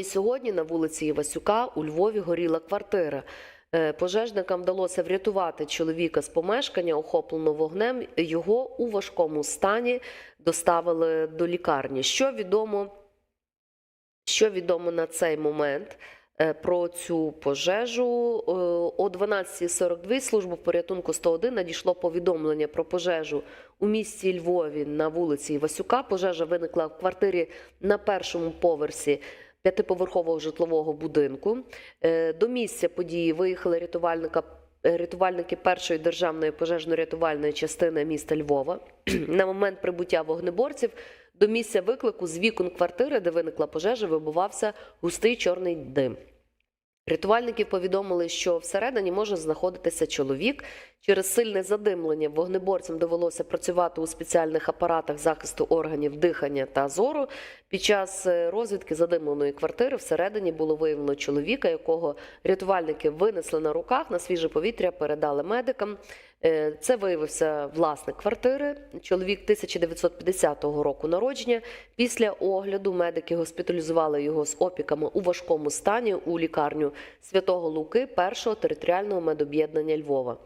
І сьогодні на вулиці Івасюка у Львові горіла квартира. Е, Пожежникам вдалося врятувати чоловіка з помешкання, охоплено вогнем. Його у важкому стані доставили до лікарні. Що відомо, що відомо на цей момент е, про цю пожежу? Е, О 12.42 службу порятунку 101 надійшло повідомлення про пожежу у місті Львові на вулиці Івасюка. Пожежа виникла в квартирі на першому поверсі п'ятиповерхового житлового будинку. Е, До місця події виїхали рятувальника. е, Рятувальники першої державної пожежно-рятувальної частини міста Львова на момент прибуття вогнеборців до місця виклику з вікон квартири, де виникла пожежа, вибувався густий чорний дим. Рятувальників повідомили, що всередині може знаходитися чоловік. Через сильне задимлення вогнеборцям довелося працювати у спеціальних апаратах захисту органів дихання та зору. Під час е, розвідки задимленої квартири всередині було виявлено чоловіка, якого рятувальники винесли на руках на свіже повітря, передали медикам. Е, Це виявився власник квартири, чоловік 1950 року народження. Після огляду медики госпіталізували його з опіками у важкому стані у лікарню Святого Луки першого територіального медоб'єднання Львова.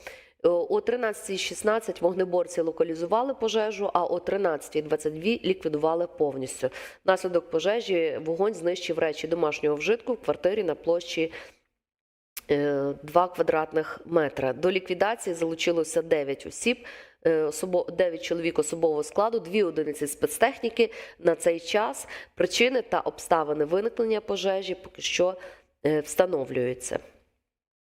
Е, О 13.16 вогнеборці локалізували пожежу, а о 13.22 ліквідували повністю. Внаслідок пожежі вогонь знищив речі домашнього вжитку в квартирі на площі 2 квадратних метра. До ліквідації залучилося 9 осіб, 9 чоловік особового складу, 2 одиниці спецтехніки. На цей час причини та обставини виникнення пожежі поки що е, встановлюються.